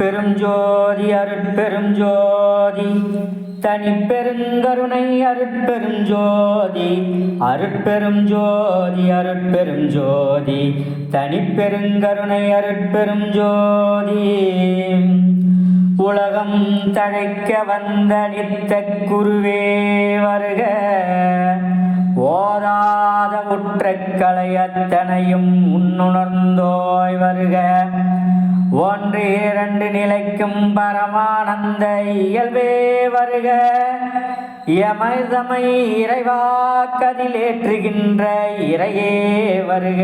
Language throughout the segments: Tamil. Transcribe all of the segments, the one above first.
அருட்பெரும் ஜோதி அருட்பெரும் ஜோதி தனி பெருங்கருணை அருட்பெரும் ஜோதி அருட்பெரும் ஜோதி அருட்பெரும் ஜோதி தனி பெருங்கருணை அருட்பெரும் ஜோதி உலகம் தழைக்க வந்த நித்த குருவே வருக ஓதாத முற்றக்கலை அத்தனையும் உன்னுணர்ந்தோய் வருக. ஒன்று இரண்டு நிலைக்கும் பரமானந்த இயல்பே வருக. யமதமை இறைவாக்கதிலேற்றுகின்ற இறையே வருக.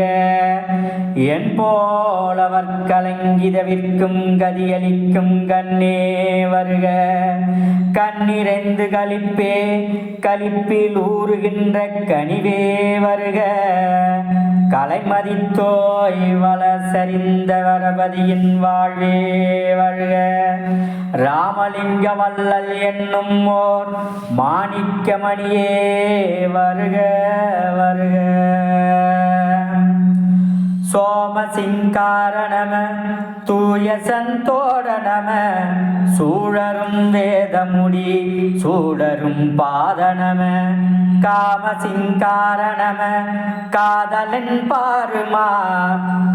என் போலவர் கலங்கிதவிற்கும் கதியளிக்கும் கண்ணே வருக. கண்ணிறைந்து களிப்பே களிப்பில் ஊறுகின்ற கனிவே வருக. கலைமதித்தோய் வள சரிந்த வரபதியின் வாழ்வே வருக ராமலிங்க வல்லல் என்னும் ஓர் மாணிக்கமணியே வருக வருக. சோமசிங்கார நம தூய சந்தோட நம சூழரும் வேதமுடி சூழரும் பாத நம காமசிங்கார நம காதலன்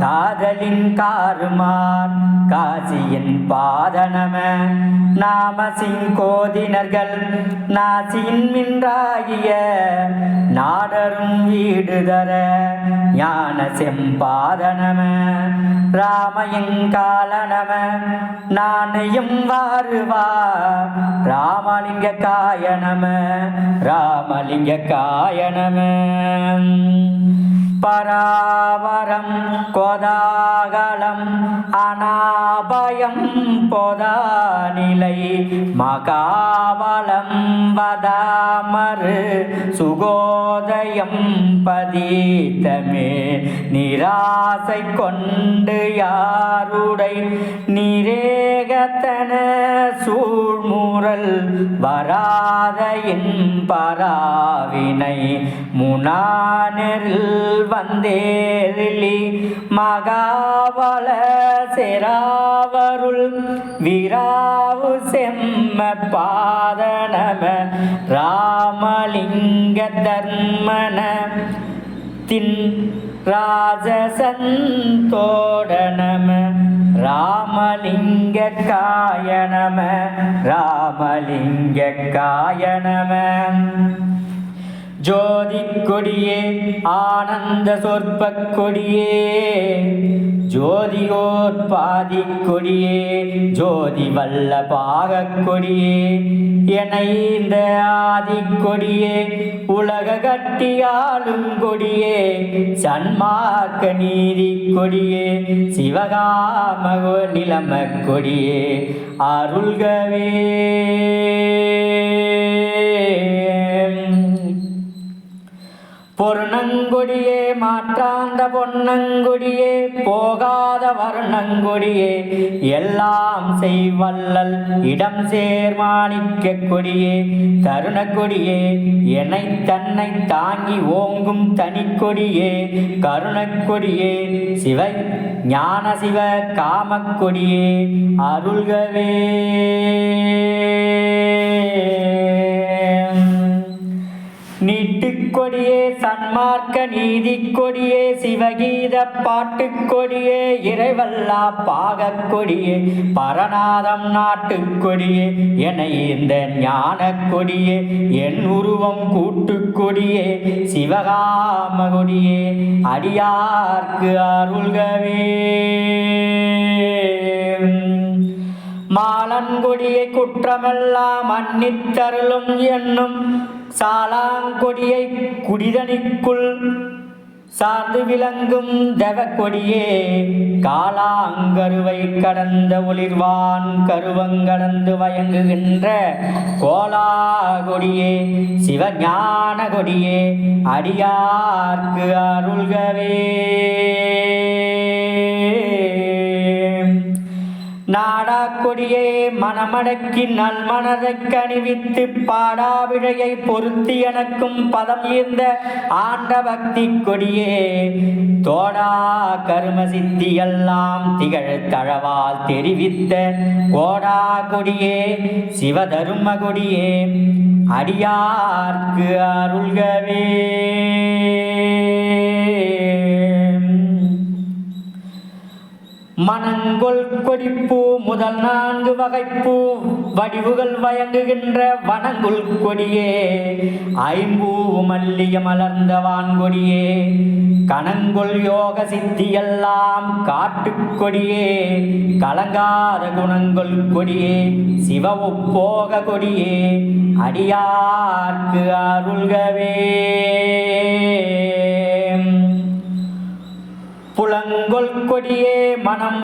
காதலின் காருமார் காசியின் பாத நம நாம நாசியின் மின்றாகிய நாடரும் வீடு தர ஞான செம்பாதனம ராமயங்கால நம நாணயம் வாருவா ராமலிங்க காய நம ராமலிங்க காய நம பராவரம் கொதாகலம் அனாபயம் பொதாநிலை மகாபலம் வதாமரு சுகோதயம் பதித்தமே நிராசை கொண்டு யாருடை நிரேகத்தன சூழ்முரல் வராத பராவினை முனானில் வந்தேரிலி மகாவள செராவருள் விராவு செம்ம பாதனம. ராமலிங்க தர்மன தின் ராஜசந்தோடனம. ராமலிங்க காயணம ராமலிங்க காயணம ஜோதி கொடியே ஆனந்த சொற்ப கொடியே ஜோதியோர் பாதி கொடியே ஜோதி வல்ல பாக கொடியே இணைந்த ஆதி கொடியே உலக கட்டியாளும் கொடியே. சன்மார்க்க நீதி கொடியே சிவகாம நிலம கொடியே அருள்கவே. பொருணங்கொடியே மாற்றாந்த பொன்னங்கொடியே போகாத வர்ணங்கொடியே எல்லாம் செய்வல்லல் இடம் சேர் மாணிக்க கொடியே தருணக்கொடியே என்னை தன்னை தாங்கி ஓங்கும் தனிக்கொடியே கருணக்கொடியே சிவ ஞான சிவ காமக்கொடியே அருள்கவே. சன்மார்க்க நீதி கொடியே சிவகீத பாட்டுக்கொடியே இறைவல்லா பாகக் கொடியே பரநாதம் நாட்டுக்கொடியே என இந்த ஞான கொடியே என் உருவம் கூட்டுக்கொடியே சிவகாம கொடியே அடியார்க்கு அருள்கவே. மாலன்கொடியை குற்றமெல்லாம் மன்னித்தருளும் என்னும் சாலாங்கொடியை குடிதனிக்குள் சார்ந்து விளங்கும் தெவக்கொடியே காலாங்கருவை கடந்த ஒளிர்வான் கருவங்கடந்து வயங்குகின்ற கோலாகொடியே சிவஞான கொடியே அடியார்க்கு அருள்கவே. கொடியே மனமடக்கி நல்மனதைக் கணிவித்து பாடாவிழையை பொருத்தி எனக்கும் பதம் ஈர்ந்த ஆண்ட பக்தி கொடியே தோடா கரும சித்தியெல்லாம் திகழ் தழவால் தெரிவித்த கோடா கொடியே சிவதரும கொடியே அடியார்க்கு அருள்கவே. மணங்கொள் கொடிப்பூ முதல் நான்கு வகைப்பூ வடிவுகள் வயங்குகின்ற வனங்குள் கொடியே. ஐம்பூ மல்லிய மலர்ந்த வான்கொடியே. கணங்கொள் யோக சித்தியெல்லாம் காட்டுக்கொடியே கலங்காத குணங்கொள் கொடியே. சிவ போக கொடியே. அடியார்க்கு அருள்கவே. புலங்கொள் கொடியே மனம்